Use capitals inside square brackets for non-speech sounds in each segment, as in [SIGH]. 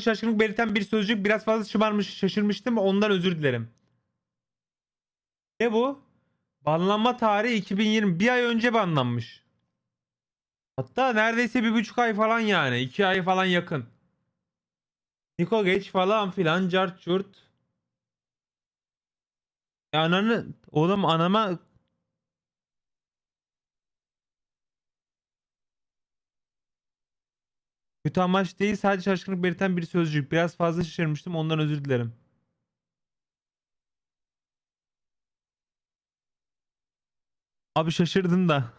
Şaşkınlık belirten bir sözcük biraz fazla şımarmış şaşırmıştım ondan özür dilerim. Ne bu? Banlanma tarihi 2020 bir ay önce banlanmış. Hatta neredeyse bir buçuk ay falan yani. iki ay falan yakın. Niko geç falan filan cart çurt. E ananı oğlum anama Kötü amaç değil sadece şaşkınlık belirten bir sözcük. Biraz fazla şaşırmıştım ondan özür dilerim. Abi şaşırdım da.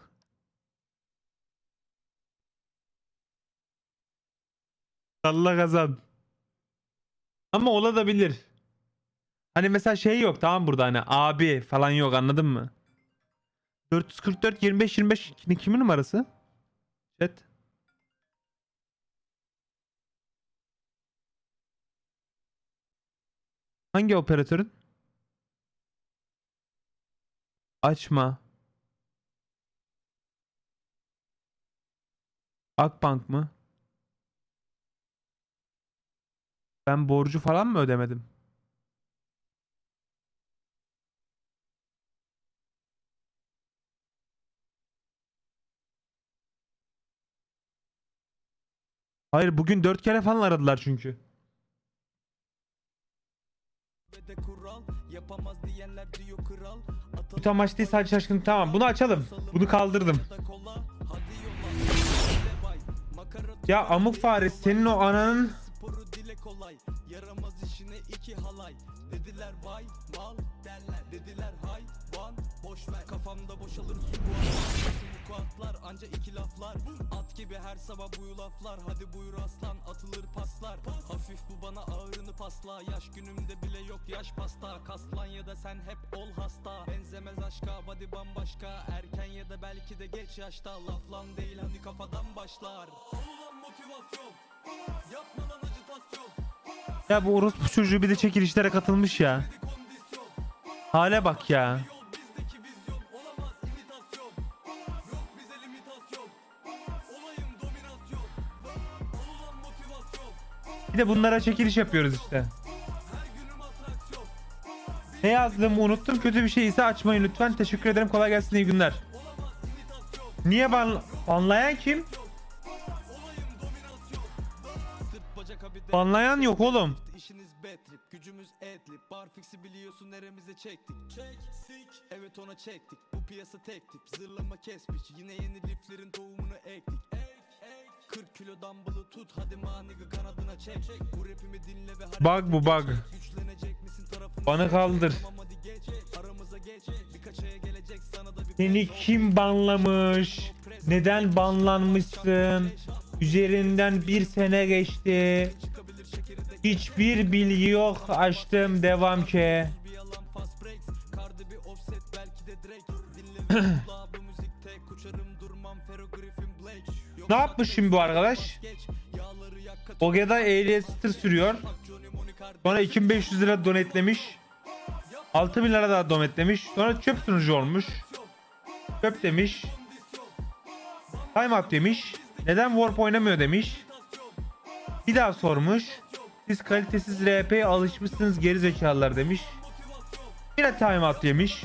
Allah kazan. Ama olabilir. Hani mesela şey yok tamam burada hani abi falan yok anladın mı? 444 25 25 ne- kimin numarası? Chat. Hangi operatörün? Açma. Akbank mı? Ben borcu falan mı ödemedim? Hayır bugün dört kere falan aradılar çünkü. Yapamaz diyenler diyor kral. Kötü amaç değil sadece şaşkın. Tamam bunu açalım. Bunu kaldırdım. Ya amuk faresi senin o ananın sporu dile kolay. Yaramaz işine iki halay. Dediler vay mal derler. Dediler hay van boş ver. Kafamda boşalır su bu atlar anca iki laflar. At gibi her sabah bu laflar. Hadi buyur aslan atılır paslar. Hafif bu bana ağrını pasla. Yaş günümde bile yok yaş pasta. Kaslan ya da sen hep ol hasta. Benzemez aşka body bambaşka. Erken ya da belki de geç yaşta. Laflan değil hadi kafadan başlar. Olulan motivasyon. Yapma lan acitasyon. Ya bu orospu çocuğu bir de çekilişlere katılmış ya. Hale bak ya. Bir de bunlara çekiliş yapıyoruz işte. Ne yazdığımı unuttum. Kötü bir şey ise açmayın lütfen. Teşekkür ederim. Kolay gelsin. iyi günler. Niye ban banlayan kim? Banlayan yok oğlum. Gücümüz adlib Barfix'i biliyorsun neremize çektik Çek, sik, evet ona çektik Bu piyasa tek tip, zırlama kesmiş Yine yeni liflerin tohumunu ektik Ek, ek 40 kilo dumbbell'ı tut hadi manigı kanadına çek çek Bu rapimi dinle ve Bug bu bug. Güçlenecek misin tarafını Bana kaldır. Tamam hadi geç aramıza geç Birkaç aya gelecek sana da bir Seni kim banlamış? Neden banlanmışsın? Üzerinden bir sene geçti. Hiçbir bilgi yok. Açtım. Devam ki. [CLEARS THROAT] Ne yapmış şimdi bu arkadaş? Oge'da ehliyet tır sürüyor. Sonra 2500 lira donetlemiş. 6000 lira daha donetlemiş. Sonra çöp sunucu olmuş. Çöp demiş. Time up demiş. Neden Warp oynamıyor demiş. Bir daha sormuş. Siz kalitesiz RP'ye alışmışsınız geri zekalılar demiş. Yine time up demiş.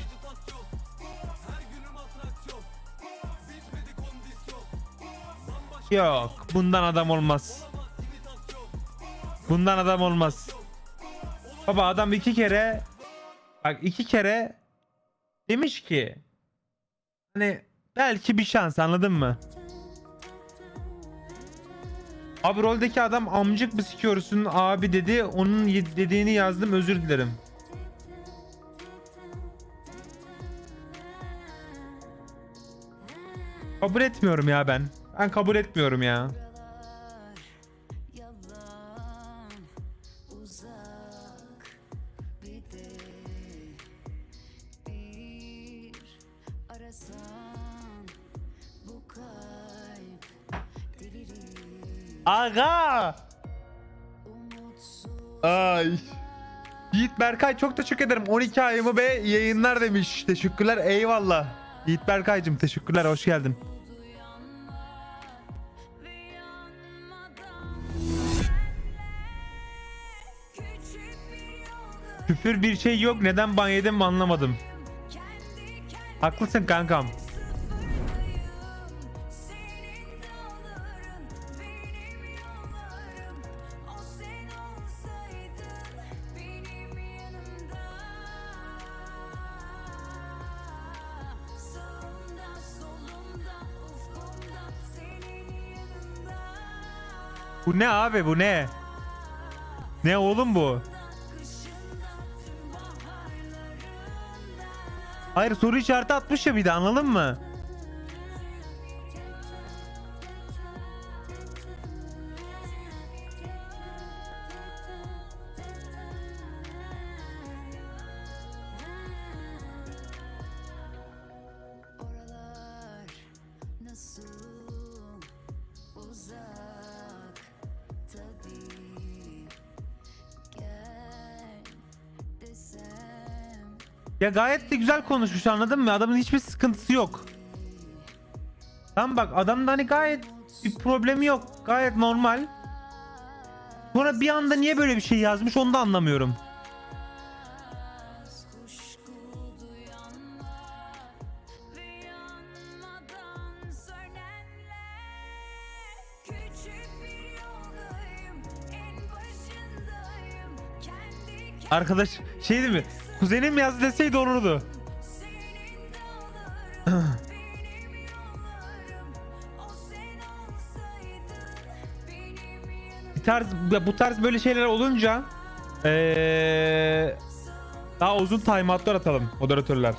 Yok bundan adam olmaz. Bundan adam olmaz. Baba adam iki kere bak iki kere demiş ki hani belki bir şans anladın mı? Abi roldeki adam amcık mı sikiyorsun abi dedi. Onun dediğini yazdım özür dilerim. Kabul etmiyorum ya ben. Ben kabul etmiyorum ya. Yalan uzak bir de bir arasan bu kalp delirir Aga! Ay. Yiğit Berkay çok teşekkür ederim. 12 ayımı ve yayınlar demiş. Teşekkürler eyvallah. Yiğit Berkay'cım teşekkürler hoş geldin. Küfür bir şey yok. Neden ban yedim anlamadım. Haklısın kankam. Bu ne abi bu ne? Ne oğlum bu? Hayır soru işareti atmış ya bir de anladın mı? Ya gayet de güzel konuşmuş anladın mı? Adamın hiçbir sıkıntısı yok. Tam bak adamda hani gayet bir problemi yok. Gayet normal. Sonra bir anda niye böyle bir şey yazmış onu da anlamıyorum. Arkadaş şey değil mi? Kuzenim yazdı deseydi olurdu. Bir tarz bu tarz böyle şeyler olunca eee daha uzun timeoutlar atalım moderatörler.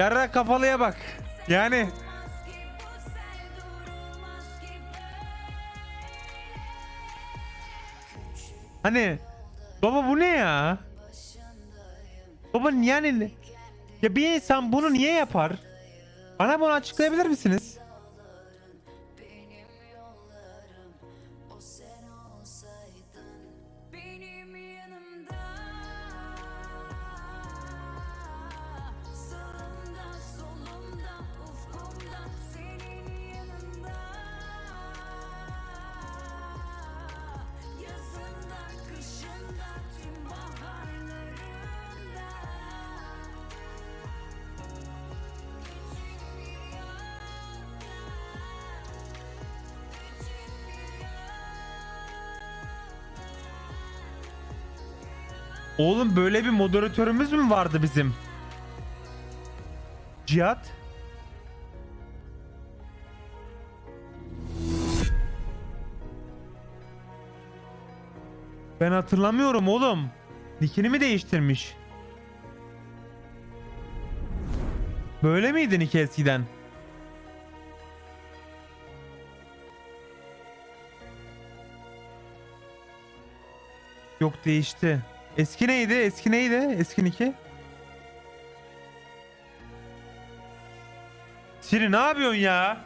Yarra kafalıya bak. Yani hani baba bu ne ya? Baba yani ya bir insan bunu niye yapar? Bana bunu açıklayabilir misiniz? Oğlum böyle bir moderatörümüz mü vardı bizim? Cihat? Ben hatırlamıyorum oğlum. Nickini mi değiştirmiş? Böyle miydi nick eskiden? Yok değişti. Eski neydi? Eski neydi? Eski nicki? Siri ne yapıyorsun ya?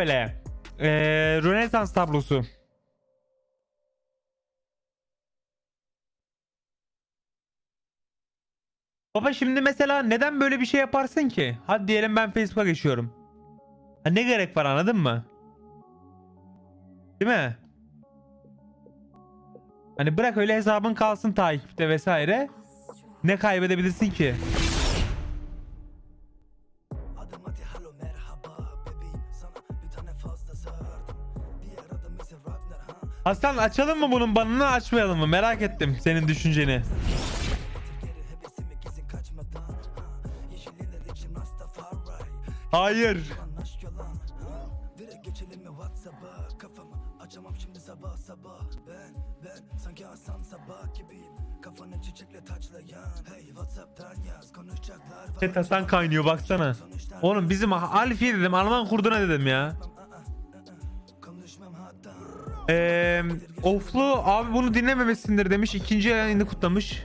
Böyle. Ee, Rönesans tablosu. Baba şimdi mesela neden böyle bir şey yaparsın ki? Hadi diyelim ben Facebook'a geçiyorum. Ha, ne gerek var anladın mı? Değil mi? Hani bırak öyle hesabın kalsın takipte vesaire. Ne kaybedebilirsin ki? Ragnar ha Aslan açalım mı bunun banını açmayalım mı? Merak ettim senin düşünceni. Hayır. Hasan. Chat Hasan kaynıyor baksana. Oğlum bizim Alfiye dedim Alman kurduna dedim ya. Eee Oflu abi bunu dinlememesindir demiş. ikinci yayını kutlamış.